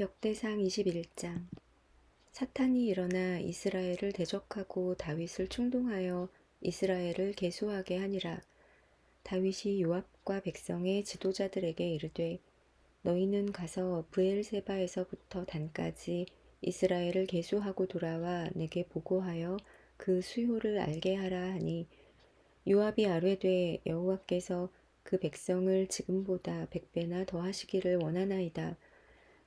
역대상 21장 사탄이 일어나 이스라엘을 대적하고 다윗을 충동하여 이스라엘을 계수하게 하니라. 다윗이 요압과 백성의 지도자들에게 이르되 너희는 가서 브엘세바에서부터 단까지 이스라엘을 계수하고 돌아와 내게 보고하여 그 수요를 알게 하라 하니 요압이 아뢰되 여호와께서 그 백성을 지금보다 백배나 더하시기를 원하나이다.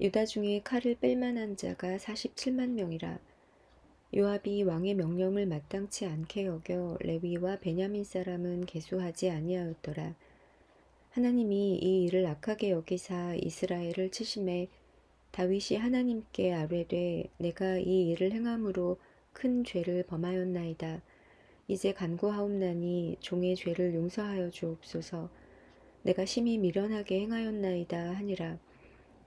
유다 중에 칼을 뺄 만한 자가 47만 명이라. 요압이 왕의 명령을 마땅치 않게 여겨 레위와 베냐민 사람은 계수하지 아니하였더라. 하나님이 이 일을 악하게 여기사 이스라엘을 치심해 다윗이 하나님께 아뢰되 내가 이 일을 행함으로 큰 죄를 범하였나이다. 이제 간구하옵나니 종의 죄를 용서하여 주옵소서. 내가 심히 미련하게 행하였나이다 하니라.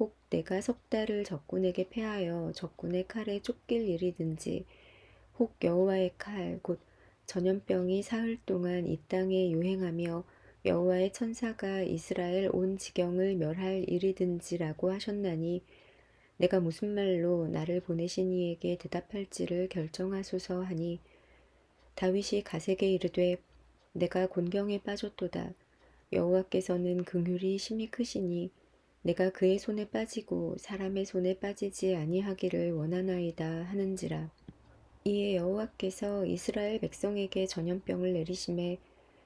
혹 내가 석 달을 적군에게 패하여 적군의 칼에 쫓길 일이든지 혹 여호와의 칼 곧 전염병이 사흘 동안 이 땅에 유행하며 여호와의 천사가 이스라엘 온 지경을 멸할 일이든지라고 하셨나니 내가 무슨 말로 나를 보내신 이에게 대답할지를 결정하소서 하니 다윗이 가세게 이르되 내가 곤경에 빠졌도다. 여호와께서는 긍휼이 심히 크시니 내가 그의 손에 빠지고 사람의 손에 빠지지 아니하기를 원하나이다 하는지라. 이에 여호와께서 이스라엘 백성에게 전염병을 내리심에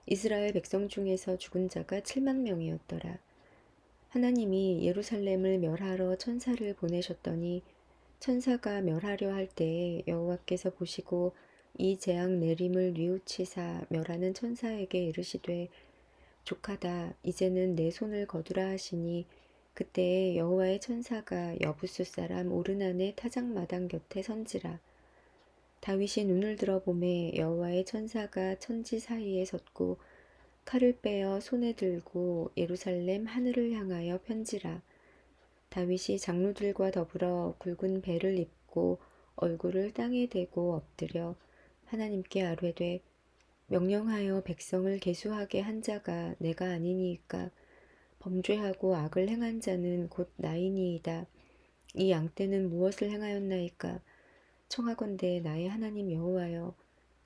이스라엘 백성 중에서 죽은 자가 7만 명이었더라. 하나님이 예루살렘을 멸하러 천사를 보내셨더니 천사가 멸하려 할 때에 여호와께서 보시고 이 재앙 내림을 뉘우치사 멸하는 천사에게 이르시되 족하다 이제는 내 손을 거두라 하시니 그때에 여호와의 천사가 여부수 사람 오르난의 타작마당 곁에 선지라. 다윗이 눈을 들어보매 여호와의 천사가 천지 사이에 섰고 칼을 빼어 손에 들고 예루살렘 하늘을 향하여 편지라. 다윗이 장로들과 더불어 굵은 배를 입고 얼굴을 땅에 대고 엎드려 하나님께 아뢰되 명령하여 백성을 계수하게 한 자가 내가 아니니이까 범죄하고 악을 행한 자는 곧 나이니이다. 이 양떼는 무엇을 행하였나이까? 청하건대 나의 하나님 여호와여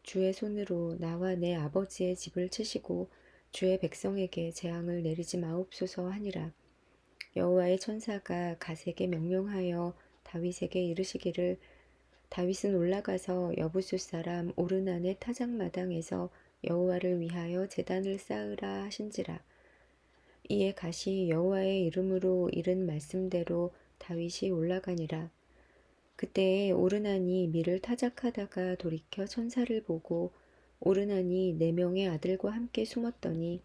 주의 손으로 나와 내 아버지의 집을 치시고 주의 백성에게 재앙을 내리지 마옵소서 하니라. 여호와의 천사가 가세게 명령하여 다윗에게 이르시기를 다윗은 올라가서 여부수 사람 오르난의 타작마당에서 여호와를 위하여 제단을 쌓으라 하신지라. 이에 가시 여호와의 이름으로 이른 말씀대로 다윗이 올라가니라. 그때에 오르난이 밀을 타작하다가 돌이켜 천사를 보고 오르난이 네 명의 아들과 함께 숨었더니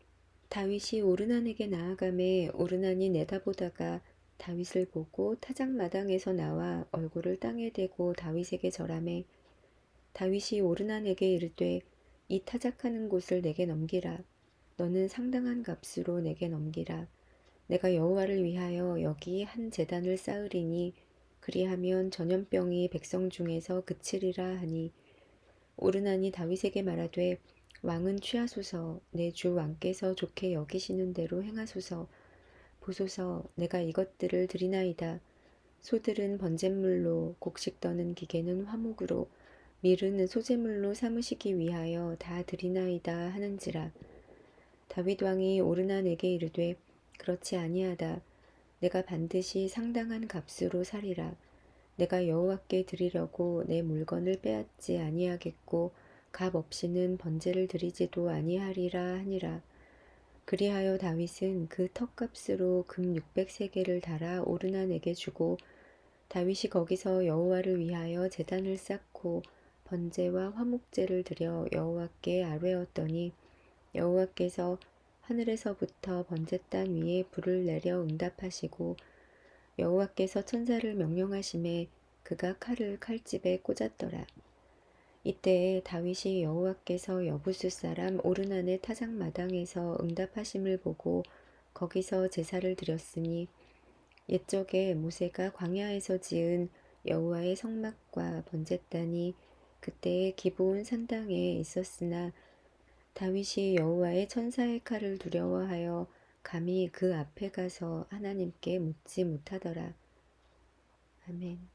다윗이 오르난에게 나아가매 오르난이 내다보다가 다윗을 보고 타작 마당에서 나와 얼굴을 땅에 대고 다윗에게 절하매 다윗이 오르난에게 이르되 이 타작하는 곳을 내게 넘기라 너는 상당한 값으로 내게 넘기라. 내가 여호와를 위하여 여기 한 제단을 쌓으리니 그리하면 전염병이 백성 중에서 그치리라 하니. 오르나니 다윗에게 말하되 왕은 취하소서. 내 주 왕께서 좋게 여기시는 대로 행하소서. 보소서 내가 이것들을 드리나이다. 소들은 번제물로 곡식 떠는 기계는 화목으로 밀은 소재물로 삼으시기 위하여 다 드리나이다 하는지라 다윗 왕이 오르난에게 이르되 그렇지 아니하다. 내가 반드시 상당한 값으로 살리라. 내가 여호와께 드리려고 내 물건을 빼앗지 아니하겠고 값 없이는 번제를 드리지도 아니하리라 하니라. 그리하여 다윗은 그 턱값으로 금 600세겔을 달아 오르난에게 주고 다윗이 거기서 여호와를 위하여 제단을 쌓고 번제와 화목제를 드려 여호와께 아뢰었더니 여호와께서 하늘에서부터 번제 땅 위에 불을 내려 응답하시고 여호와께서 천사를 명령하심에 그가 칼을 칼집에 꽂았더라. 이때에 다윗이 여호와께서 여부수 사람 오르난의 타작 마당에서 응답하심을 보고 거기서 제사를 드렸으니 옛적에 모세가 광야에서 지은 여호와의 성막과 번제단이 그때의 기브온 산당에 있었으나 다윗이 여호와의 천사의 칼을 두려워하여 감히 그 앞에 가서 하나님께 묻지 못하더라. 아멘.